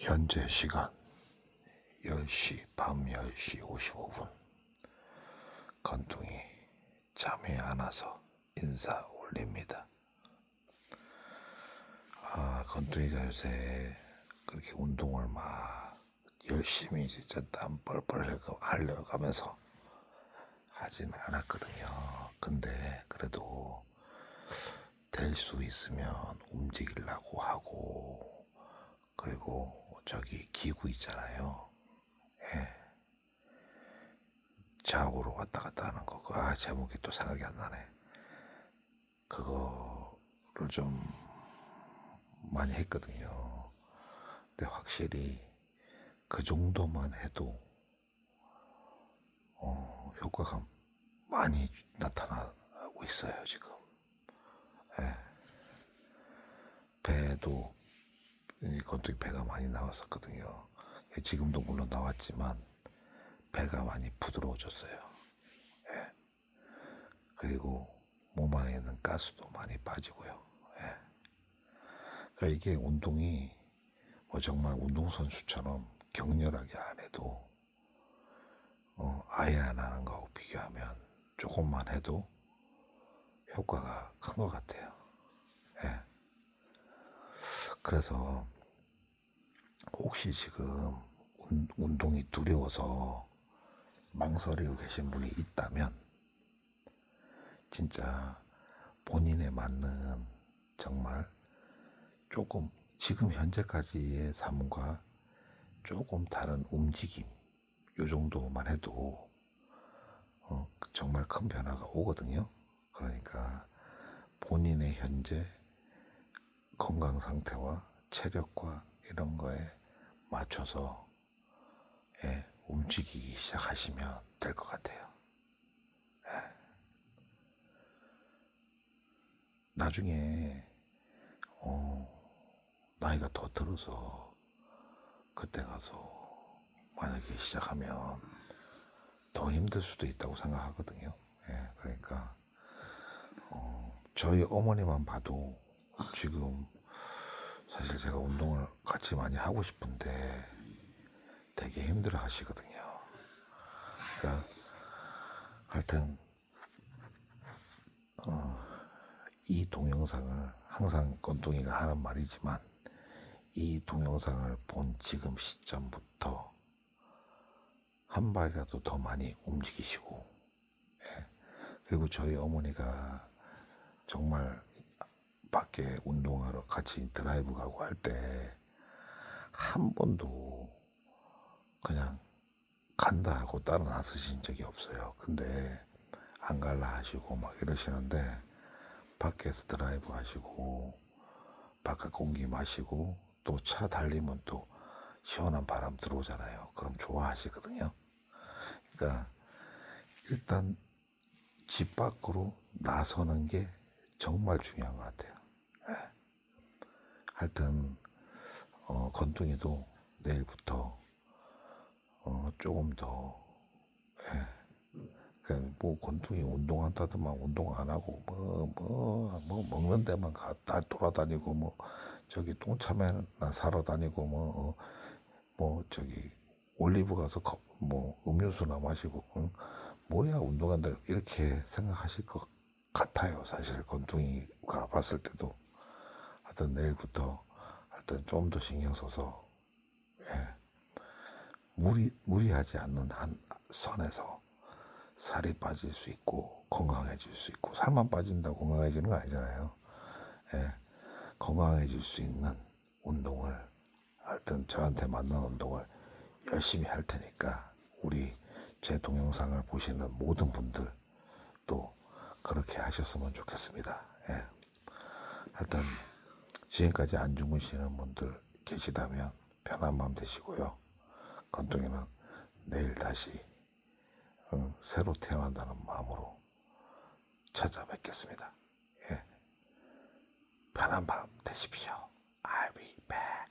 현재 시간 10시 밤 10시 55분 건둥이 잠이 안 와서 인사 올립니다. 아 건둥이가 요새 그렇게 운동을 막 열심히 진짜 땀 뻘뻘 흘려- 흘려가면서 하진 않았거든요. 근데 그래도 될 수 있으면 움직이려고 하고 그리고 저기 기구 있잖아요. 예. 좌우로 왔다 갔다 하는 거. 아 제목이 또 생각이 안 나네. 그거를 좀 많이 했거든요. 근데 확실히 그 정도만 해도 어, 효과가 많이 나타나고 있어요 지금. 예. 배도 이 건투기 배가 많이 나왔었거든요. 지금도 물론 나왔지만 배가 많이 부드러워졌어요. 예. 그리고 몸 안에 있는 가스도 많이 빠지고요. 예. 그러니까 이게 운동이 뭐 정말 운동선수처럼 격렬하게 안 해도 어, 아예 안 하는 거하고 비교하면 조금만 해도 효과가 큰 것 같아요. 예. 그래서 혹시 지금 운, 운동이 두려워서 망설이고 계신 분이 있다면 진짜 본인에 맞는 정말 조금 지금 현재까지의 삶과 조금 다른 움직임 요 정도만 해도 어, 정말 큰 변화가 오거든요. 그러니까 본인의 현재 건강 상태와 체력과 이런 거에 맞춰서 예, 움직이기 시작하시면 될 것 같아요. 예. 나중에 어, 나이가 더 들어서 그때 가서 만약에 시작하면 더 힘들 수도 있다고 생각하거든요. 예, 그러니까 어, 저희 어머니만 봐도 지금 사실 제가 운동을 같이 많이 하고 싶은데 되게 힘들어 하시거든요. 그러니까 하여튼 어, 이 동영상을 항상 건둥이가 하는 말이지만 이 동영상을 본 지금 시점부터 한 발이라도 더 많이 움직이시고 예. 그리고 저희 어머니가 정말 밖에 운동하러 같이 드라이브 가고 할 때 한 번도 그냥 간다 하고 따라 나서신 적이 없어요. 근데 안 갈라 하시고 막 이러시는데 밖에서 드라이브 하시고 바깥 공기 마시고 또 차 달리면 또 시원한 바람 들어오잖아요. 그럼 좋아하시거든요. 그러니까 일단 집 밖으로 나서는 게 정말 중요한 것 같아요. 예. 하여튼 어, 건둥이도 내일부터 어, 조금 더 예. 그뭐 건둥이 운동한다더만 운동 안 하고 뭐뭐 뭐 먹는 데만 가 다 돌아다니고 뭐 저기 똥참에나 사러 다니고 뭐 어, 뭐 저기 올리브 가서 컵, 뭐 음료수나 마시고 응? 뭐야 운동한다 이렇게 생각하실 것 같아요 사실 건둥이가 봤을 때도 하여튼 내일부터 하여튼 좀 더 신경 써서 예. 무리 무리하지 않는 한 선에서 살이 빠질 수 있고 건강해질 수 있고 살만 빠진다고 건강해지는 거 아니잖아요. 예. 건강해질 수 있는 운동을 하여튼 저한테 맞는 운동을 열심히 할 테니까 우리 제 동영상을 보시는 모든 분들 또 그렇게 하셨으면 좋겠습니다. 예. 하여튼 지금까지 안 주무시는 분들 계시다면 편한 마음 되시고요. 건둥이는 내일 다시 어, 새로 태어난다는 마음으로 찾아뵙겠습니다. 예. 편한 밤 되십시오. I'll be back.